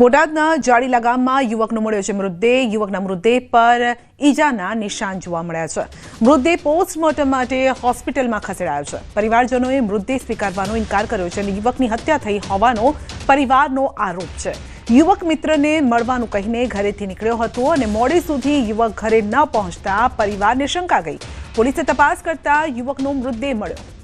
બોટાદના જાડીલા ગામમાં યુવકનો મળ્યો છે મૃતદેહ. યુવકના મૃતદેહ પર ઈજાના નિશાન જોવા મળ્યા છે. મૃતદેહ પોસ્ટમોર્ટમ માટે હોસ્પિટલમાં ખસેડાયો છે. પરિવારજનોએ મૃતદેહ સ્વીકારવાનો ઇનકાર કર્યો છે અને યુવકની હત્યા થઈ હોવાનો પરિવારનો આરોપ છે. યુવક મિત્રને મળવાનું કહીને ઘરેથી નીકળ્યો હતો અને મોડે સુધી યુવક ઘરે ન પહોંચતા પરિવારને શંકા ગઈ. પોલીસે તપાસ કરતા યુવકનો મૃતદેહ મળ્યો.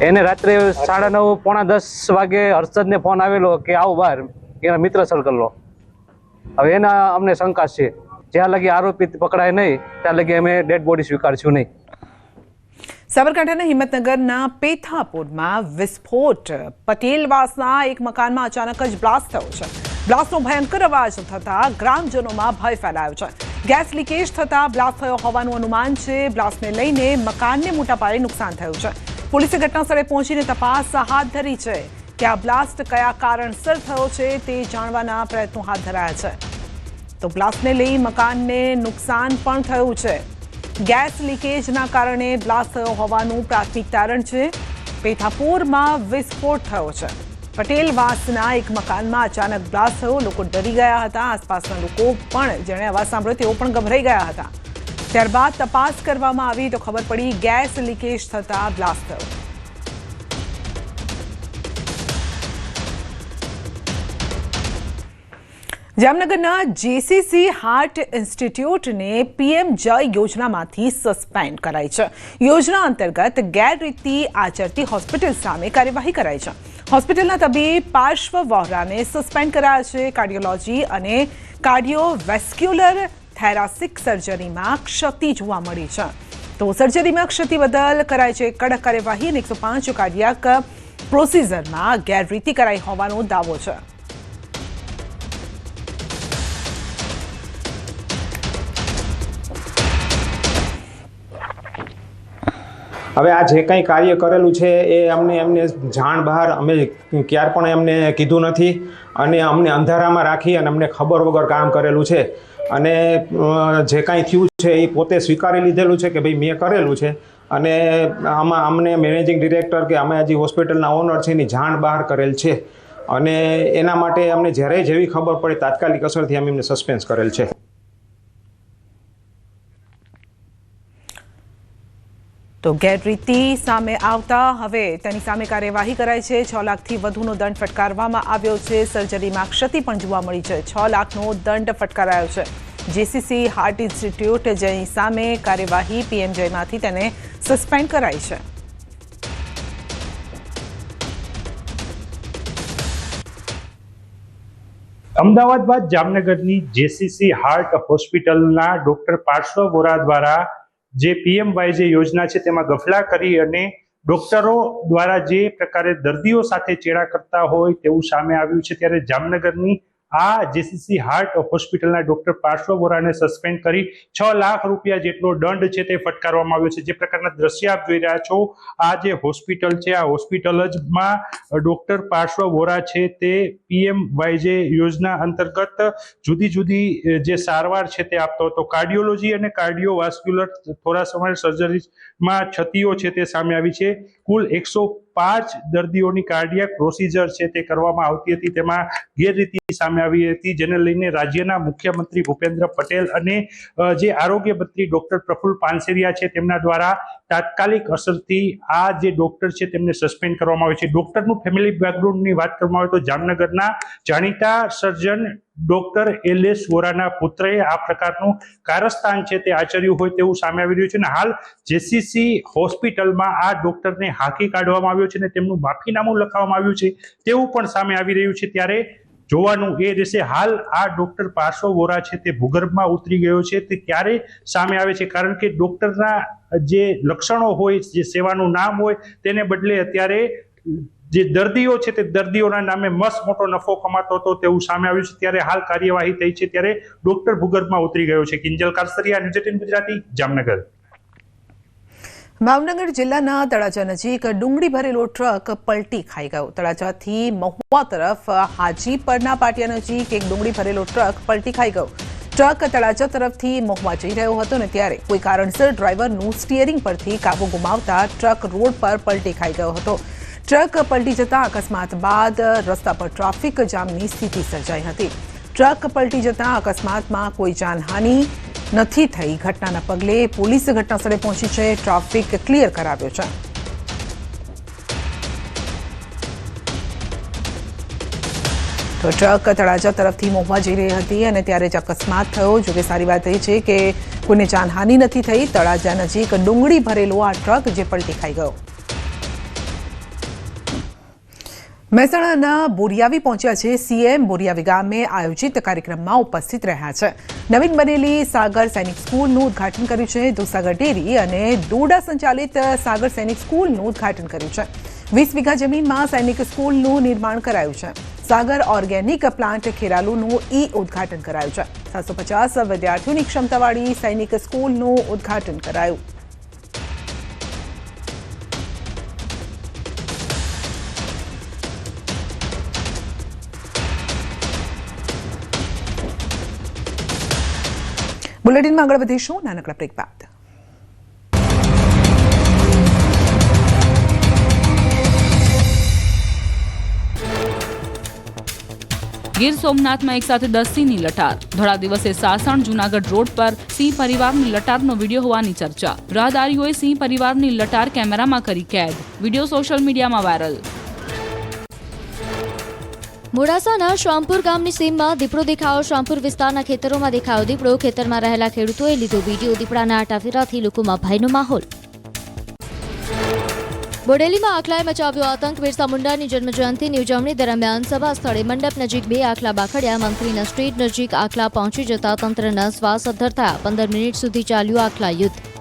એને રાત્રે સાડા નવ, પોણા દસ વાગે હર્ષદને ફોન આવેલો કે આવો બહાર, એના મિત્ર સર્કલનો હવે એના અમને શંકા છે. જ્યાં લગી આરોપી પકડાય નહીં, ત્યાં લગી અમે ડેડ બોડી સ્વીકારશું નહીં. સાબરકાંઠાના હિંમતનગરના પેથાપુરમાં વિસ્ફોટ. પટેલવાસના એક મકાનમાં અચાનક જ બ્લાસ્ટ થયો છે. બ્લાસ્ટનો ભયંકર અવાજ થતા ગ્રામજનોમાં ભય ફેલાયો છે. ગેસ લીકેજ થતા બ્લાસ્ટ થયો હોવાનું અનુમાન છે. બ્લાસ્ટને લઈને મકાનને મોટા પાયે નુકસાન થયું છે. પોલીસે ઘટનાસ્થળે પહોંચીને તપાસ હાથ ધરી છે કે આ બ્લાસ્ટ કયા કારણસર થયો છે તે જાણવાના પ્રયત્નો હાથ ધરાયા છે. તો બ્લાસ્ટને લઈ મકાનને નુકસાન પણ થયું છે. ગેસ લીકેજના કારણે બ્લાસ્ટ થયો હોવાનું પ્રાથમિક તારણ છે. પેથાપુરમાં વિસ્ફોટ થયો છે. પટેલવાસના એક મકાનમાં અચાનક બ્લાસ્ટ થયો. લોકો ડરી ગયા હતા. આસપાસના લોકો પણ, જેણે અવાજ સાંભળ્યો, તેઓ પણ ગભરાઈ ગયા હતા. ત્યારબાદ તપાસ કરવામાં આવી તો ખબર પડી ગેસ લીકેજ થતા બ્લાસ્ટ થયો જામનગરના જેસીસી હાર્ટ ઇન્સ્ટિટ્યૂટને પીએમ જય યોજનામાંથી સસ્પેન્ડ કરાઈ છે. યોજના અંતર્ગત ગેરરીતિ આચરતી હોસ્પિટલ સામે કાર્યવાહી કરાઈ છે. હોસ્પિટલના તબીબ પાર્શ્વ વોહરાને સસ્પેન્ડ કરાયા છે કાર્ડિયોલોજી અને કાર્ડિયોવેસ્ક્યુલર થેરાસિક સર્જરીમાં ક્ષતિ જોવા મળી છે. તો સર્જરીમાં ક્ષતિ બદલ કરાય છે કડક કાર્યવાહી અને એકસો પાંચ કાર્ડિયાક પ્રોસિઝરમાં ગેરરીતિ કરાઈ હોવાનો દાવો છે. હવે આ જે કંઈ કાર્ય કરેલું છે એ અમને એમને જાણ બહાર અમે ક્યાર પણ એમને કીધું નથી. અને અમને અંધારામાં રાખી અને અમને ખબર વગર કામ કરેલું છે. અને જે કાંઈ થયું છે એ પોતે સ્વીકારી લીધેલું છે કે ભાઈ મેં કરેલું છે. અને આમાં અમને મેનેજિંગ ડિરેક્ટર કે અમે હજી હોસ્પિટલના ઓનર છે એની જાણ બહાર કરેલ છે. અને એના માટે અમને જ્યારે જેવી ખબર પડે તાત્કાલિક અસરથી અમે એમને સસ્પેન્સ કરેલ છે. તો ગેરરીતિ સામે આવતા હવે તેની સામે કાર્યવાહી કરાઈ છે. છ લાખથી વધુનો દંડ ફટકારવામાં આવ્યો છે. સર્જરીમાં ક્ષતિ પણ જોવા મળી છે. છ લાખનો દંડ ફટકારાયો છે. જેસીસી હાર્ટ ઇન્સ્ટિટ્યૂટ જેની સામે કાર્યવાહી પીએમજેમાંથી તેને સસ્પેન્ડ કરાઈ છે. અમદાવાદ બાદ જામનગરની જેસીસી હાર્ટ હોસ્પિટલના ડોક્ટર પાર્શ્વ વોરા દ્વારા જે પીએમવાય જે યોજના છે, તેમાં ગફલા કરી અને ડોક્ટરો દ્વારા જે પ્રકારે દર્દીઓ સાથે ચેડા કરતા હોય તેવું સામે આવ્યું છે, ત્યારે જામનગરની આ જેસીસી હાર્ટ હોસ્પિટલના ડોક્ટર પાર્શ્વ વોરાને સસ્પેન્ડ કરી છ લાખ રૂપિયા જેટલો દંડ છે તે ફટકારવામાં આવ્યો છે. જે પ્રકારના દ્રશ્ય આપ જોઈ રહ્યા છો, આ જે હોસ્પિટલ છે, આ હોસ્પિટલ જ માં ડોક્ટર પાર્શ્વ વોરા છે તે પીએમ વાયજે યોજના અંતર્ગત જુદી જુદી જે સારવાર છે તે આપતો હતો. કાર્ડિયોલોજી અને કાર્ડિયોવાસ્ક્યુલર થોરાસોમલ સર્જરીમાં છતીઓ છે તે સામે આવી છે. કુલ એકસો પાંચ દર્દીઓની કાર્ડિયાક પ્રોસિજર છે તે કરવામાં આવતી હતી. તેમાં ગેરરીતિ સામે આવી હતી, જેને લઈને રાજ્યના મુખ્યમંત્રી ભૂપેન્દ્ર પટેલ અને જે આરોગ્ય મંત્રી ડોક્ટર પ્રફુલ પાનસેરિયા છે તેમના દ્વારા તાત્કાલિક અસરથી આ જે ડોક્ટર છે તેમને સસ્પેન્ડ કરવામાં આવે છે. ડોક્ટરનું ફેમિલી બેકગ્રાઉન્ડની વાત કરવામાં આવે તો જામનગરના જાણીતા સર્જન ડોક્ટર એલ એસ વોરાના પુત્રએ આ પ્રકારનું કારસ્થાન છે તે આચર્યું હોય તેવું સામે આવી રહ્યું છે અને હાલ જેસીસી હોસ્પિટલમાં આ ડોક્ટરને હાંકી કાઢવામાં આવ્યો છે અને તેમનું માફીનામું લખાવવામાં આવ્યું છે તેવું પણ સામે આવી રહ્યું છે. ત્યારે જોવાનું એ રહેશે હાલ આ ડોક્ટર પાર્શ્વ વોરા છે તે ભૂગર્ભમાં ઉતરી ગયો છે, તે ક્યારે સામે આવે છે? કારણ કે ડોક્ટરના જે લક્ષણો હોય, જે સેવાનું નામ હોય, તેને બદલે અત્યારે જે દર્દીઓ છે તે દર્દીઓના નામે મસ્ત મોટો નફો કમાતો હતો તેવું સામે આવ્યું છે. ત્યારે હાલ કાર્યવાહી થઈ છે, ત્યારે ડોક્ટર ભૂગર્ભમાં ઉતરી ગયો છે. કિંજલ કારસરિયા, ન્યૂઝ ગુજરાતી, જામનગર. ભાવનગર જિલ્લાના તળાજા નજીક ડુંગળી ભરેલો ટ્રક પલટી ખાઈ ગયો. તળાજાથી મહુવા તરફ હાજીપરના પાટિયા નજીક એક ડુંગળી ભરેલો ટ્રક પલટી ખાઈ ગયો. ટ્રક તળાજા તરફથી મહુવા જઈ રહ્યો હતો ને ત્યારે કોઈ કારણસર ડ્રાઈવરનું સ્ટીયરિંગ પરથી કાબુ ગુમાવતા ટ્રક રોડ પર પલટી ખાઈ ગયો હતો. ટ્રક પલટી જતા અકસ્માત બાદ રસ્તા પર ટ્રાફિક જામની સ્થિતિ સર્જાઈ હતી. ટ્રક પલટી જતા અકસ્માતમાં કોઈ જાનહાનિ નથી થઈ. ઘટનાના પગલે પોલીસ ઘટનાસ્થળે પહોંચી છે. ટ્રાફિક ક્લિયર કરાવ્યો છે. તો ટ્રક તળાજા તરફથી મોહવા જઈ રહી હતી અને ત્યારે જ અકસ્માત થયો. જોકે સારી વાત એ છે કે કોઈને જાનહાનિ નથી થઈ. તળાજા નજીક ડુંગળી ભરેલો આ ટ્રક જે પલટી ખાઈ ગયો. મહેસાણાના બોરિયાવી પહોંચ્યા છે સીએમ બોરિયાવી ગામે આયોજિત કાર્યક્રમમાં ઉપસ્થિત રહ્યા છે. નવીન બનેલી સાગર સૈનિક સ્કૂલનું ઉદ્ઘાટન કર્યું છે. દુસાગર ડેરી અને દોડા સંચાલિત સાગર સૈનિક સ્કૂલનું ઉદ્ઘાટન કર્યું છે. વીસ વીઘા જમીનમાં સૈનિક સ્કૂલનું નિર્માણ કરાયું છે. સાગર ઓર્ગેનિક પ્લાન્ટ ખેરાલુનું ઈ ઉદ્ઘાટન કરાયું છે. સાતસો પચાસ વિદ્યાર્થીઓની ક્ષમતાવાળી સૈનિક સ્કૂલનું ઉદ્ઘાટન કરાયું. બુલેટિનમાં આગળ વધીશું નાનકડા બ્રેક બાદ. ગીર સોમનાથમાં એક સાથે દસ સિંહની લટાર. ધોળા દિવસે સાસણ જુનાગઢ રોડ પર સિંહ પરિવારની લટારનો વીડિયો હોવાની ચર્ચા. રાહદારીઓએ સિંહ પરિવારની લટાર કેમેરામાં કરી કેદ. વીડિયો સોશિયલ મીડિયામાં વાયરલ. મોડાસાના શ્વામપુર ગામની સીમમાં દીપડો દેખાયો. શ્વામપુર વિસ્તારના ખેતરોમાં દેખાયો દીપડો. ખેતરમાં રહેલા ખેડૂતોએ લીધો વીડિયો. દીપડાના આટાફેરાથી લોકોમાં ભયનો માહોલ. બોડેલીમાં આખલાએ મચાવ્યો આતંક. બિરસા મુંડાની જન્મજયંતિની ઉજવણી દરમિયાન સભા સ્થળે મંડપ નજીક બે આખલા બાખડ્યા. મંત્રીના સ્ટ્રીટ નજીક આખલા પહોંચી જતા તંત્રના શ્વાસ અધ્ધર થયા. પંદર મિનિટ સુધી ચાલ્યું આખલા યુદ્ધ.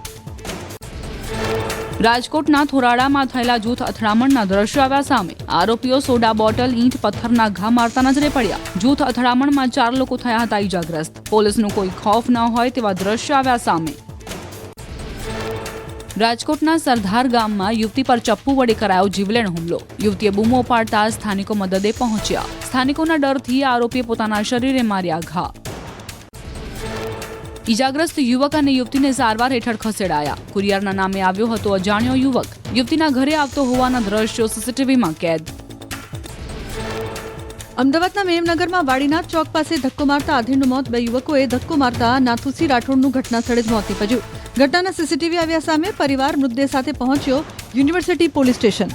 રાજકોટના થોરાડામાં થયેલા જૂથ અથડામણના દ્રશ્યો આવ્યા સામે. આરોપીઓ સોડા બોટલ, ઈંટ, પથ્થરના ઘા મારતા નજરે પડ્યા. જૂથ અથડામણમાં ચાર લોકો થયા હતા ઈજાગ્રસ્ત. પોલીસનું કોઈ ખોફ ન હોય તેવા દ્રશ્યો આવ્યા સામે. રાજકોટના સરદાર ગામમાં યુવતી પર ચપ્પુ વડે કરાયો જીવલેણ હુમલો. યુવતીએ બૂમો પાડતા સ્થાનિકો મદદે પહોંચ્યા. સ્થાનિકોના ડરથી આરોપીએ પોતાના શરીરે માર્યા ઘા. ઈજાગ્રસ્ત યુવક અને યુવતીને સારવાર હેઠળ ખસેડાયા. કુરિયરના નામે આવ્યો હતો અજાણ્યો યુવક. યુવતીના ઘરે આવતો હોવાના દ્રશ્યો સીસીટીવીમાં કેદ. અમદાવાદના મેમનગરમાં વાડીનાથ ચોક પાસે ધક્કો મારતા આધીરનું મોત. બે યુવકોએ ધક્કો મારતા નાથુસી રાઠોડનું ઘટના સ્થળે જ મોત નીપજ્યું. ઘટનાના સીસીટીવી આવ્યા સામે પરિવાર મૃતદેહ સાથે પહોંચ્યો યુનિવર્સિટી પોલીસ સ્ટેશન.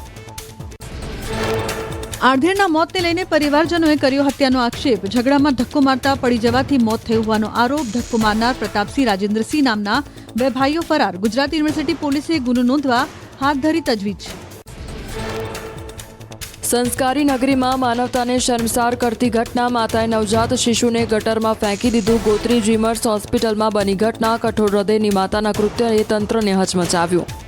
આધેડના મોતને લઈને પરિવારજનોએ કર્યો હત્યાનો આક્ષેપ. ઝઘડામાં ધક્કો મારતા પડી જવાથી મોત થયું હોવાનો આરોપ ધક્કો મારનાર પ્રતાપસિંહ રાજેન્દ્રસિંહ નામના બે ભાઈઓ ફરાર. ગુજરાત યુનિવર્સિટી પોલીસે ગુનો નોંધવા હાથ ધરી તજવીજ. સંસ્કારી નગરીમાં માનવતાને શર્મસાર કરતી ઘટના માતાએ નવજાત શિશુને ગટરમાં ફેંકી દીધું. ગોત્રી જીમર્સ હોસ્પિટલમાં બની ઘટના. કઠોર હૃદયની માતાના કૃત્યએ તંત્રને હચમચાવ્યું.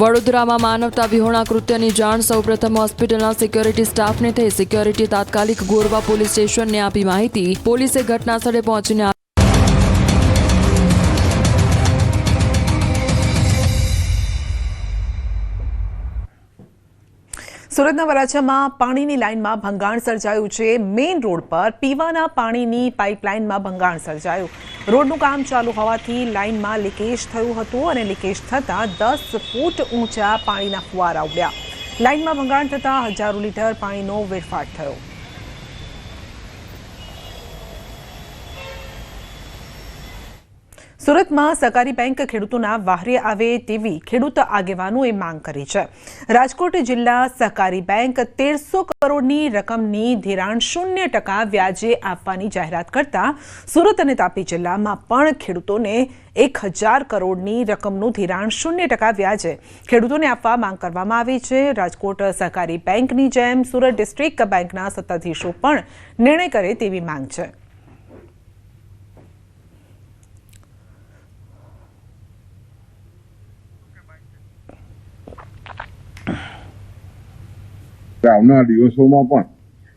વડોદરામાં માનવતા વિહોણા કૃત્યની જાણ સૌપ્રથમ હોસ્પિટલના સિક્યોરિટી સ્ટાફને થઈ. સિક્યોરિટી તાત્કાલિક ગોરવા પોલીસ સ્ટેશનને આપી માહિતી. પોલીસે ઘટના સ્થળે પહોંચીને સુરતના વરાછામાં પાણીની લાઇનમાં ભંગાણ સર્જાયું છે. મેઇન રોડ પર પીવાના પાણીની પાઇપલાઇનમાં ભંગાણ સર્જાયું. રોડનું કામ ચાલુ હોવાથી લાઇનમાં લીકેજ થયું હતું અને લીકેજ થતાં દસ ફૂટ ઊંચા પાણીના ફુવારા ઉડ્યા. લાઇનમાં ભંગાણ થતાં હજારો લીટર પાણીનો વેરફાટ થયો. સુરતમાં સહકારી બેંક ખેડૂતોના વાહરે આવે તેવી ખેડૂત આગેવાનોએ માંગ કરી છે. રાજકોટ જિલ્લા સહકારી બેંક તેરસો કરોડની રકમની ધિરાણ શૂન્ય ટકા વ્યાજે આપવાની જાહેરાત કરતા સુરત અને તાપી જિલ્લામાં પણ ખેડૂતોને એક હજાર કરોડની રકમનું ધિરાણ શૂન્ય ટકા વ્યાજે ખેડૂતોને આપવા માંગ કરવામાં આવી છે. રાજકોટ સહકારી બેંકની જેમ સુરત ડિસ્ટ્રિક્ટ બેંકના સત્તાધીશો પણ નિર્ણય કરે તેવી માંગ છે. આવનાર દિવસોમાં પણ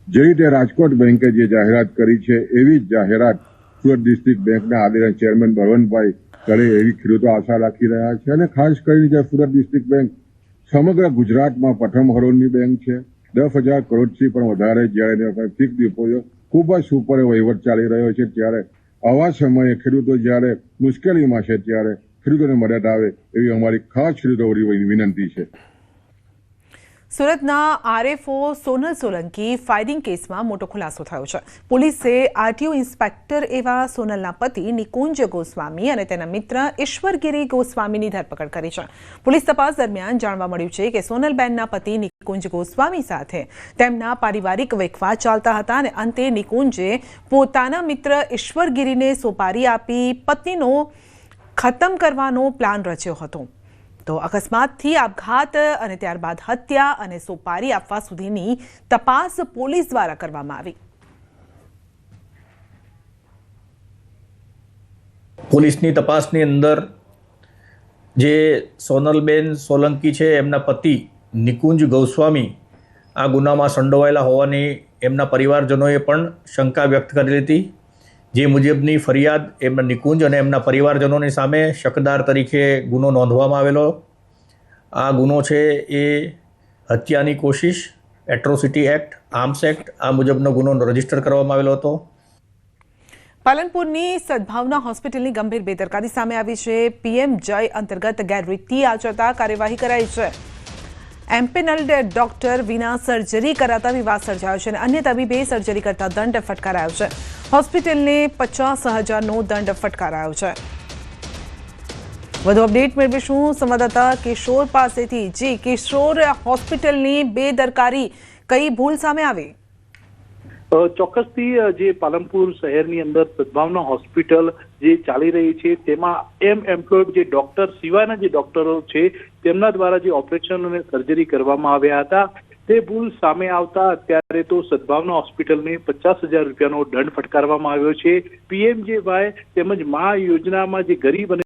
જે રીતે રાજકોટ બેંકે જે જાહેરાત કરી છે, એવી જ જાહેરાત સુરત ડિસ્ટ્રિક્ટ બેંકના આદરણીય ચેરમેન બળવંતભાઈ કરે એવી ખેડૂતો આશા રાખી રહ્યા છે અને ખાસ કરીને જે સુરત ડિસ્ટ્રિક્ટ બેંક સમગ્ર ગુજરાતમાં પ્રથમ હરોળની બેંક છે. દસ હજાર કરોડથી પણ વધારે જ્યારે ફિક્સ ડિપોઝિટ ખૂબ જ સુપર વહીવટ ચાલી રહ્યો છે ત્યારે આવા સમયે ખેડૂતો જ્યારે મુશ્કેલીમાં છે ત્યારે ખેડૂતોને મદદ આવે એવી અમારી ખાસ ખેડૂતો વિનંતી છે. સુરતના આરએફઓ સોનલ સોલંકી ફાયરિંગ કેસમાં મોટો ખુલાસો થયો છે. પોલીસે આરટીઓ ઇન્સ્પેક્ટર એવા સોનલના પતિ નિકુંજ ગોસ્વામી અને તેના મિત્ર ઈશ્વરગીરી ગોસ્વામીની ધરપકડ કરી છે. પોલીસ તપાસ દરમિયાન જાણવા મળ્યું છે કે સોનલબેનના પતિ નિકુંજ ગોસ્વામી સાથે તેમના પારિવારિક વેખવા ચાલતા હતા અને અંતે નિકુંજે પોતાના મિત્ર ઈશ્વરગીરીને સોપારી આપી પત્નીનો ખતમ કરવાનો પ્લાન રચ્યો હતો. તો અકસ્માતથી આપઘાત અને ત્યારબાદ હત્યા અને સોપારી આપવા સુધીની તપાસ પોલીસ દ્વારા કરવામાં આવી. પોલીસની તપાસની અંદર જે સોનલબેન સોલંકી છે, એમના પતિ નિકુંજ ગૌસ્વામી આ ગુનામાં સંડોવાયેલા હોવાની એમના પરિવારજનોએ પણ શંકા વ્યક્ત કરી હતી. જે મુજબની ફરિયાદ એમના નિકુંજ અને એમના પરિવારજનોની સામે શકદાર તરીકે ગુનો નોંધવામાં આવેલો. આ ગુનો છે એ હત્યાની કોશિશ એટ્રોસિટી એક્ટ આર્મ્સ એક્ટ આ મુજબનો ગુનો રજિસ્ટર કરવામાં આવેલો હતો. પાલનપુરની સદભાવના હોસ્પિટલની ગંભીર બેદરકારી સામે આવી છે. પીએમ જય અંતર્ગત ગેરરીતિ આચરતા કાર્યવાહી કરાઈ છે. એમ્પેનલ્ડ ડોક્ટર વિના સર્જરી કરાતા વિવાદ સર્જાયો છે અને અન્ય તબીબે સર્જરી કરતા દંડ ફટકારાયો છે. હોસ્પિટલને પચાસ હજારનો દંડ ફટકારાયો છે. વધુ અપડેટ મેળવીશું સંવાદદાતા કિશોર પાસેથી, જી કિશોર, હોસ્પિટલની બેદરકારી કઈ ભૂલ સામે આવી? ચોક્કસથી જે પાલનપુર શહેરની અંદર સદભાવના હોસ્પિટલ જે ચાલી રહી છે, તેમાં એમ એમ્પ્લોયડ જે ડોક્ટર સિવાયના જે ડોક્ટરો છે, તેમના દ્વારા જે ઓપરેશન અને સર્જરી કરવામાં આવ્યા હતા. તે ભૂલ સામે આવતા અત્યારે તો સદભાવના હોસ્પિટલને પચાસ હજાર રૂપિયાનો દંડ ફટકારવામાં આવ્યો છે. પીએમજેવાય તેમજ મા યોજનામાં જે ગરીબ અને